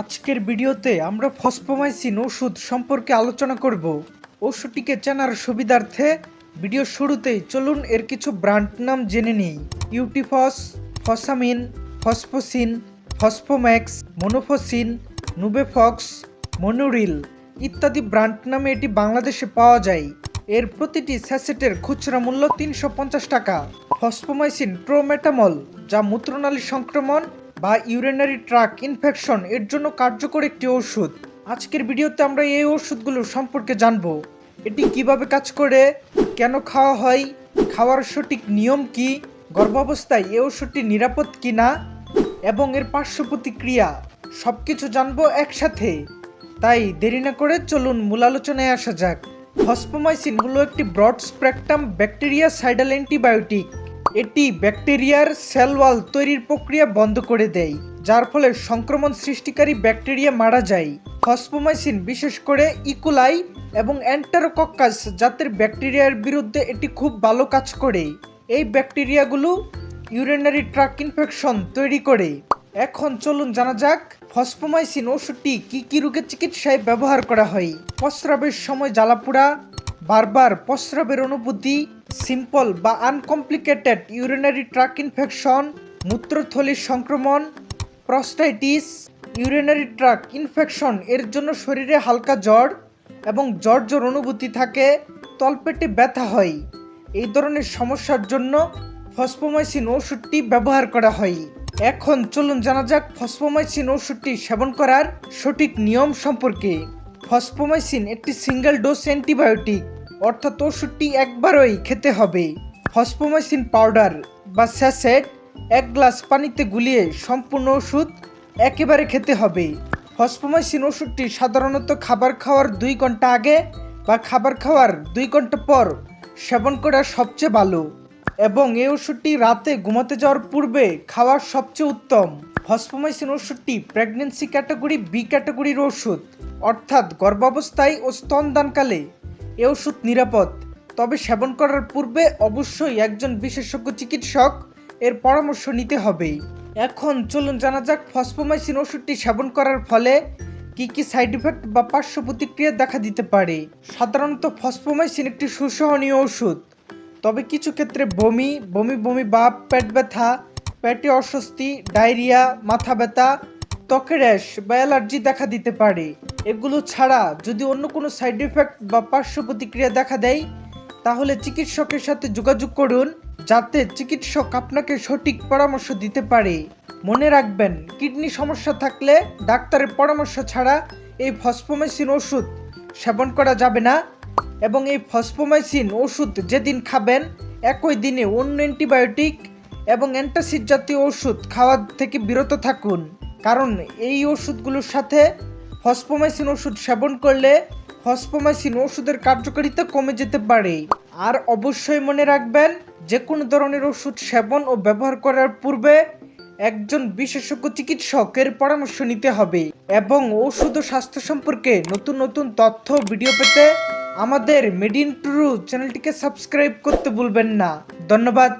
আজকের ভিডিওতে আমরা ফসফোমাইসিন ওষুধ সম্পর্কে আলোচনা করব। ওষুধটিকে চেনার সুবিধার্থে ভিডিও শুরুতেই চলুন এর কিছু ব্র্যান্ড নাম জেনে নিই। ইউটিফস, ফসামিন, ফসফোসিন, ফসফোম্যাক্স, মনোফোসিন, নুবেফক্স, মনোরিল ইত্যাদি ব্র্যান্ড নামে এটি বাংলাদেশে পাওয়া যায়। এর প্রতিটি স্যাসেটের খুচরা মূল্য তিনশো পঞ্চাশ টাকা। ফসফোমাইসিন প্রোমেটামল, যা মূত্রনালী সংক্রমণ বা ইউরিনারি ট্রাক ইনফেকশন এর জন্য কার্যকর একটি ওষুধ। আজকের ভিডিওতে আমরা এই ওষুধগুলো সম্পর্কে জানব। এটি কীভাবে কাজ করে, কেন খাওয়া হয়, খাওয়ার সঠিক নিয়ম কি, গর্ভাবস্থায় এই ওষুধটি নিরাপদ কিনা, এবং এর পার্শ্ব প্রতিক্রিয়া সব কিছু জানব একসাথে। তাই দেরি না করে চলুন মূল আলোচনায় আসা যাক। হসপোমাইসিন হলো একটি broad spectrum bactericidal antibiotic. এটি ব্যাকটেরিয়ার সেল ওয়াল তৈরির প্রক্রিয়া বন্ধ করে দেয়, যার ফলে সংক্রমণ সৃষ্টিকারী ব্যাকটেরিয়া মারা যায়। ফসফোমাইসিন, বিশেষ করে ইকুলাই এবং অ্যান্টারোকক্কাস জাতের ব্যাকটেরিয়ার বিরুদ্ধে এটি খুব ভালো কাজ করে। এই ব্যাকটেরিয়াগুলো ইউরিনারি ট্রাক ইনফেকশন তৈরি করে। এখন চলুন জানা যাক, ফসফোমাইসিন ওষুধটি কি কি রোগের চিকিৎসায় ব্যবহার করা হয়? প্রস্রাবের সময় জ্বালাপোড়া, বারবার প্রস্রাবের অনুভূতি সিম্পল বা আনকমপ্লিকেটেড ইউরিনারি ট্রাক ইনফেকশন, মূত্রথলির সংক্রমণ প্রস্টাইটিস ইউরিনারি ট্রাক ইনফেকশন, এর জন্য শরীরে হালকা জ্বর এবং জ্বর জ্বর অনুভূতি থাকে, তলপেটে ব্যথা হয়। এই ধরনের সমস্যার জন্য ফসফোমাইসিন ওষুধটি ব্যবহার করা হয়। এখন চলুন জানা যাক ফসফোমাইসিন ওষুধটি সেবন করার সঠিক নিয়ম সম্পর্কে। ফসফোমাইসিন একটি সিঙ্গেল ডোজ অ্যান্টিবায়োটিক। অর্থাৎ ওষুধটি একবারই খেতে হবে। ফসফোমাইসিন পাউডার বা স্যাসেট এক গ্লাস পানিতে গুলিয়ে সম্পূর্ণ ওষুধ একেবারে খেতে হবে। ফসফোমাইসিন ওষুধটি সাধারণত খাবার খাওয়ার দুই ঘণ্টা আগে বা খাবার খাওয়ার দুই ঘণ্টা পর সেবন করা সবচেয়ে ভালো এবং এই ওষুধটি রাতে ঘুমাতে যাওয়ার পূর্বে খাওয়া সবচেয়ে উত্তম। ফসফোমাইসিন ওষুধটি প্রেগনেন্সি ক্যাটাগরি বি ক্যাটাগরির ওষুধ, অর্থাৎ গর্ভাবস্থায় ও স্তনদানকালে এ ওষুধ নিরাপদ। তবে সেবন করার পূর্বে অবশ্যই একজন বিশেষজ্ঞ চিকিৎসক এর পরামর্শ নিতে হবে এখন চলুন জানা যাক ফসফোমাইসিন ওষুধটি সেবন করার ফলে কি কি সাইড ইফেক্ট বা পার্শ্ব প্রতিক্রিয়া দেখা দিতে পারে। সাধারণত ফসফোমাইসিন একটি সুসহনীয় ওষুধ। তবে কিছু ক্ষেত্রে বমি বমি বমি ভাব পেট ব্যথা, পেটে অস্বস্তি, ডায়রিয়া, মাথা ব্যথা, ত্বকে র্যাশ বা অ্যালার্জি দেখা দিতে পারে। এগুলো ছাড়া যদি অন্য কোনো সাইড এফেক্ট বা পার্শ্ব প্রতিক্রিয়া দেখা দেয়, তাহলে চিকিৎসকের সাথে যোগাযোগ করুন যাতে চিকিৎসক আপনাকে সঠিক পরামর্শ দিতে পারে। মনে রাখবেন, কিডনি সমস্যা থাকলে ডাক্তারের পরামর্শ ছাড়া এই ফসফোমাইসিন ওষুধ সেবন করা যাবে না এবং এই ফসফোমাইসিন ওষুধ যেদিন খাবেন, একই দিনে অন্য অ্যান্টিবায়োটিক এবং অ্যান্টাসিড জাতীয় ওষুধ খাওয়ার থেকে বিরত থাকুন। কারণ এই ওষুধগুলোর সাথে ফসফোমাইসিন ওষুধ সেবন করলে ফসফোমাইসিন ওষুধের কার্যকারিতা কমে যেতে পারে। আর অবশ্যই মনে রাখবেন যে কোনো ধরনের ওষুধ সেবন ও ব্যবহার করার পূর্বে একজন বিশেষজ্ঞ চিকিৎসকের পরামর্শ নিতে হবে এবং ওষুধ ও স্বাস্থ্য সম্পর্কে নতুন নতুন তথ্য ভিডিও পেতে আমাদের মেডিন ট্রু চ্যানেলটিকে সাবস্ক্রাইব করতে ভুলবেন না। ধন্যবাদ।